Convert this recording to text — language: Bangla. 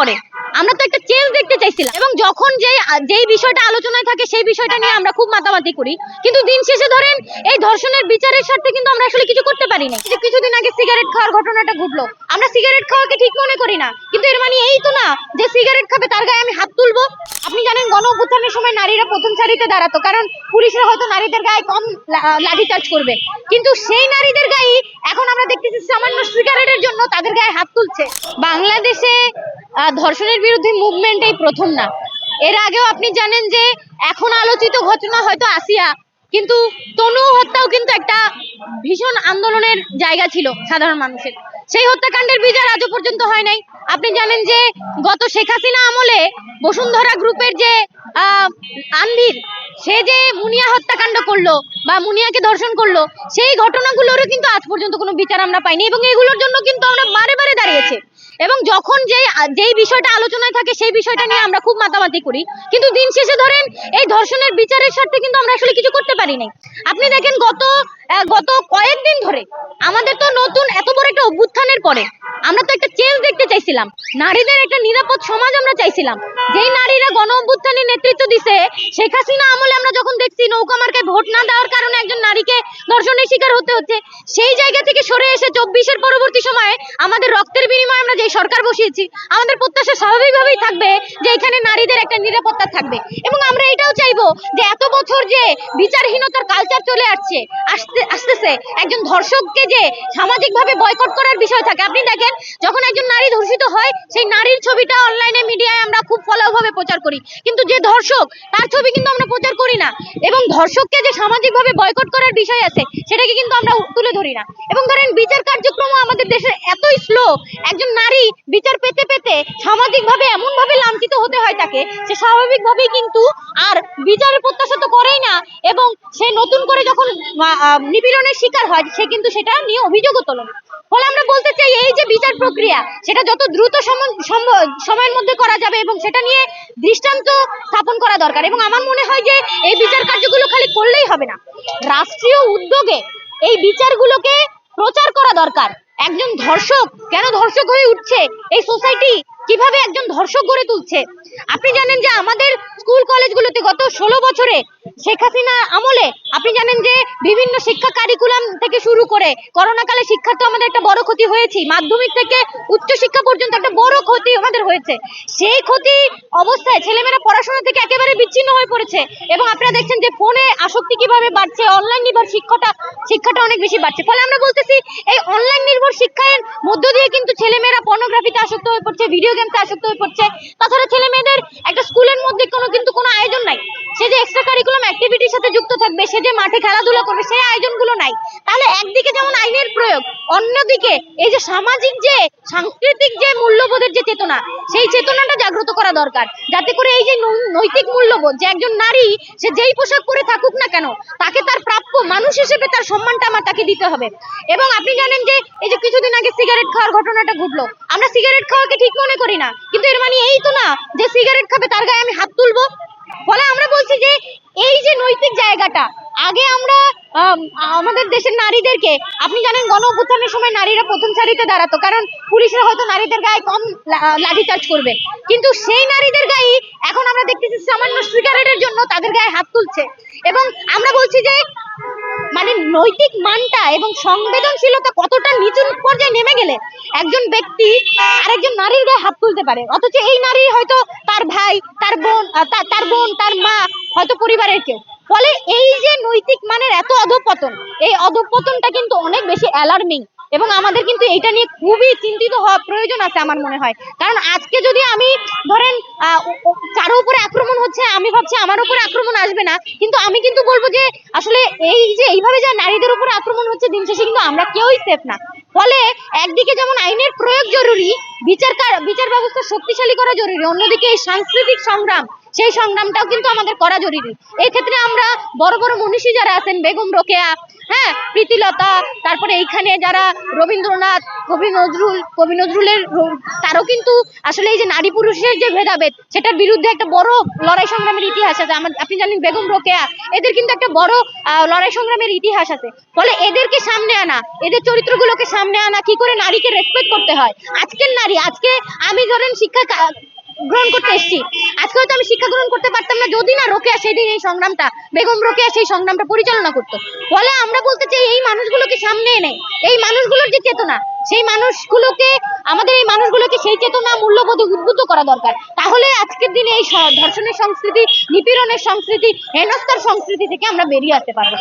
পরে। আমরা তো একটা চেঞ্জ দেখতে চাইছিলাম। এবং যখন যেই যেই বিষয়টা আলোচনায় থাকে, সেই বিষয়টা নিয়ে আমরা খুব মাতামাতি করি। কিন্তু দিন শেষে ধরেন, এই ধর্ষণের বিচারের স্বার্থে কিন্তু আমরা আসলে কিছু করতে পারি না কিছুদিন আগে সিগারেট খাওয়ার ঘটনাটা ঘটলো। আমরা সিগারেট খাওয়াকে ঠিক মনে করি না। কিন্তু এর মানে এই তো না, যে সিগারেট খাবে, তার গায়ে আমি হাত তুলবো। আপনি জানেন গণ অভ্যুত্থানের সময় নারীরা প্রথম সারিতে দাঁড়াতো। কারণ পুলিশরা হয়তো নারীদের গায়ে কম লাঠি চার্জ করবে। কিন্তু সেই নারীদের গায়ে এখন আমরা দেখতেছি সামান্য সিগারেটের জন্য তাদের গায়ে হাত তুলছে। বাংলাদেশে ধর্ষণের বিরুদ্ধে মুভমেন্ট এই প্রথম না। এর আগেও আপনি জানেন যে এখন আলোচিত ঘটনা হয়তো আসিয়া কিন্তু তনু হত্যাও কিন্তু একটা ভীষণ আন্দোলনের জায়গা ছিল সাধারণ মানুষের। সেই হত্যাকাণ্ডের বিচার আজও পর্যন্ত হয় নাই। আপনি জানেন যে গত শেখ হাসিনা আমলে বসুন্ধরা গ্রুপের যে আহ, আনভির সে যে মুনিয়া হত্যাকাণ্ড করল বা মুনিয়াকে ধর্ষণ করল সেই ঘটনাগুলোরও কিন্তু আজ পর্যন্ত কোনো বিচার আমরা পাইনি। এবং এগুলোর জন্য কিন্তু আমরা বারে বারে এবং যখন যেই যেই বিষয়টা আলোচনায় থাকে সেই বিষয়টা নিয়ে আমরা খুব মাতামাতি করি। কিন্তু দিন শেষে ধরেন এই ধর্ষণের বিচারের স্বার্থে কিন্তু আমরা আসলে কিছু করতে পারি নাই। আপনি দেখেন গত গত কয়েকদিন ধরে আমাদের তো নতুন এত বড় একটা অভ্যুত্থানের পরে আমরা তো একটা চেঞ্জ দেখতে চাইছিলাম। নারীদের একটা নিরাপদ সমাজ আমরা চাইছিলাম। যেই নারীরা গণ অভ্যুত্থানের নেতৃত্ব দিছে, শেখ হাসিনা আমলে আমরা যখন দেখছি নৌকা মার্কায় ভোট না দেওয়ার কারণে একজন নারীকে ধর্ষণের শিকার হতে হচ্ছে, সেই জায়গা থেকে সরে এসে চব্বিশের পরবর্তী সময়ে আমাদের রক্তের বিনিময়ে আমরা যে সরকার বসিয়েছি, আমাদের প্রত্যাশা স্বাভাবিকভাবেই থাকবে যে এখানে নারীদের একটা নিরাপত্তা থাকবে। এবং আমরা এটাও চাইব যে এত বছর যে বিচারহীনতার কালচার চলে আসছে, আসতে, আসতেছে, একজন ধর্ষককে যে সামাজিকভাবে বয়কট করার বিষয় থাকে, আপনি দেখেন যখন একজন নারী ধর্ষিত হয়, সেই নারীর ছবিটা অনলাইনে মিডিয়ায় আমরা খুব ফলাওভাবে প্রচার করি। কিন্তু যে ধর্ষক, তার ছবি কিন্তু আমরা প্রচার করি না। এবং ধর্ষককে যে সামাজিকভাবে বয়কট করার বিষয় আছে, সেটাকে কিন্তু আমরা তুলে ধরি না। এবং ধরেন, বিচার কার্যক্রম আমাদের দেশে এতই স্লো একজন নারী বিচার পেতে পেতে সামাজিকভাবে এমন ভাবে লাঞ্ছিত হতে হয় তাকে, সে স্বাভাবিকভাবেই কিন্তু আর বিচারের প্রত্যাশা সে নতুন করে যখন নিপীড়নের শিকার হয়, সে কিন্তু সেটা নিয়ে অভিযোগও তোলে না। ফলে আমরা বলতে চাই, এই যে বিচার প্রক্রিয়া, সেটা যত দ্রুত সময়ের মধ্যে করা যাবে এবং সেটা নিয়ে দৃষ্টান্ত স্থাপন করা দরকার। এবং আমার মনে হয় যে, এই বিচার কার্যগুলো খালি করলেই হবে না। রাষ্ট্রীয় উদ্যোগে এই বিচারগুলোকে প্রচার করা দরকার। একজন ধর্ষক, কেন ধর্ষক হয়ে উঠছে? এই সোসাইটি কীভাবে একজন ধর্ষক গড়ে তুলছে? আপনি জানেন যে আমাদের স্কুল কলেজগুলোতে গত ষোলো বছরে শেখ হাসিনা আমলে, আপনি জানেন যে বিভিন্ন শিক্ষা কারিকুলাম থেকে শুরু করে করোনা কালে শিক্ষার তো আমাদের একটা বড় ক্ষতি হয়েছে মাধ্যমিক থেকে উচ্চ শিক্ষা পর্যন্ত একটা বড় ক্ষতি আমাদের হয়েছে। সেই ক্ষতি অবস্থায় ছেলেমেয়েরা পড়াশোনা থেকে একেবারে বিচ্ছিন্ন হয়ে পড়েছে এবং আপনারা দেখছেন যে ফোনে আসক্তি কীভাবে বাড়ছে অনলাইন নির্ভর শিক্ষাটা শিক্ষাটা অনেক বেশি বাড়ছে। ফলে আমরা বলতেছি, এই অনলাইন নির্ভর শিক্ষার মধ্য দিয়ে কিন্তু ছেলেমেয়েরা পর্নোগ্রাফিতে আসক্ত হয়ে পড়ছে ভিডিও গেমসে আসক্ত হয়ে পড়ছে। তাছাড়া ছেলে মেয়েদের একটা স্কুলের মধ্যে কোনো কিন্তু কোনো আয়োজন নাই। সে যে এক্সট্রা কারিকুলাম অ্যাক্টিভিটির সাথে যুক্ত থাকবে, সে যে মাঠে খেলাধুলা করবে সেই আয়োজনগুলো নাই। তাহলে একদিকে যেমন আইনের প্রয়োগ অন্যদিকে এই যে সামাজিক যে, সাংস্কৃতিক যে মূল্যবোধের যে চেতনা, সেই চেতনাটা জাগ্রত করা দরকার। যাতে করে এই যে নৈতিক মূল্যবোধ, যে একজন নারী, সে যেই পোশাক পরে থাকুক না কেন, তাকে তার প্রাপ্য মানুষ হিসেবে তার সম্মানটা আমার তাকে দিতে হবে। এবং আপনি জানেন যে, এই যে কিছুদিন আগে সিগারেট খাওয়ার ঘটনাটা ঘটলো। আমরা সিগারেট খাওয়াকে ঠিক মনে করি না, কিন্তু এর মানে এই তো না যে সিগারেট খাবে, তার গায়ে আমি হাত তুলবো। ফলে আমরা বলছি যে, এই যে নৈতিক জায়গাটা আগে আমরা আম, আমাদের দেশের নারীদেরকে আপনি জানেন গণ অভ্যুত্থানের সময় নারীরা প্রথম সারিতে দাঁড়াতো কারণ পুলিশরা হয়তো নারীদের গায়ে কম লাঠি চার্জ করবে। কিন্তু সেই নারীদের গায়ে এখন আমরা দেখতেছি সামান্য সিগারেটের জন্য তাদের গায়ে হাত তুলছে। এবং আমরা বলছি যে মানে নৈতিক মানটা এবং সংবেদনশীলতা কতটা নিচু পর্যায়ে নেমে গেলে একজন ব্যক্তি আরেকজন নারীর গায়ে হাত তুলতে পারে। অথচ এই নারী হয়তো তার ভাই তার বোন তার বোন তার মা হয়তো পরিবারের কেউ। ফলে এই যে নৈতিক মানের এত অধঃপতন এই অধপতনটা কিন্তু অনেক বেশি অ্যালার্মিং এবং আমাদের কিন্তু এটা নিয়ে খুবই চিন্তিত হওয়া প্রয়োজন আছে আমার মনে হয়। কারণ আজকে যদি আমি ধরেন কারও উপরে আক্রমণ হচ্ছে, আমি ভাবছি আমার উপরে আক্রমণ আসবে না, কিন্তু আমি কিন্তু বলব যে, আসলে এই যে এইভাবে যে নারীদের উপরে আক্রমণ হচ্ছে দিন শেষে কিন্তু আমরা কেউই সেফ না। ফলে একদিকে যেমন আইনের প্রয়োগ জরুরি, বিচার বিচার ব্যবস্থা শক্তিশালী করা জরুরি, অন্যদিকে এই সাংস্কৃতিক সংগ্রাম, সেই সংগ্রামটাও কিন্তু আমাদের করা জরুরি। এক্ষেত্রে আমরা বড় বড় মনীষী যারা আছেন, বেগম রোকেয়া হ্যাঁ প্রীতিলতা, তারপরে এইখানে যারা রবীন্দ্রনাথ, কবি নজরুল, কবি নজরুলের তারও কিন্তু আসলে এই যে নারী পুরুষের যে ভেদাভেদ, সেটার বিরুদ্ধে একটা বড় লড়াই সংগ্রামের ইতিহাস আছে। আমার, আপনি জানেন বেগম রোকেয়া, এদের কিন্তু একটা বড় লড়াই সংগ্রামের ইতিহাস আছে। ফলে এদেরকে সামনে আনা, এদের চরিত্রগুলোকে সামনে আনা, কি করে নারীকে রেসপেক্ট করতে হয়? আজকের নারী, আজকে আমি ধরেন শিক্ষা গ্রহণ করতে এসেছি। আজকে হয়তো আমি শিক্ষা গ্রহণ করতে পারতাম না, যদি না রোকেয়া সেদিন এই সংগ্রামটা, বেগম রোকেয়া সেই সংগ্রামটা পরিচালনা করতো। ফলে আমরা বলতে চাই, এই মানুষগুলোকে সামনে এনে, এই মানুষগুলোর যে চেতনা, সেই মানুষগুলোকে, আমাদের এই মানুষগুলোকে সেই চেতনা মূল্যবোধে উদ্বুদ্ধ করা দরকার। তাহলে আজকের দিনে এই ধর্ষণের সংস্কৃতি, নিপীড়নের সংস্কৃতি, হেনস্থার সংস্কৃতি থেকে আমরা বেরিয়ে আসতে পারব।